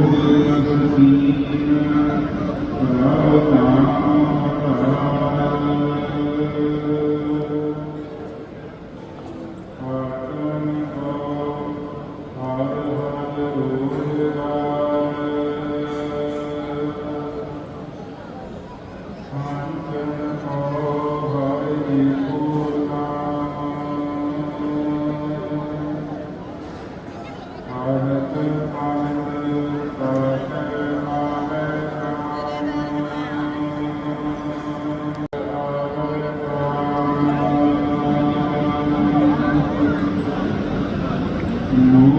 Maghfoor Anand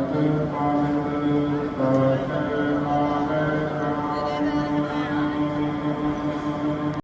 Amen. Amen. Amen.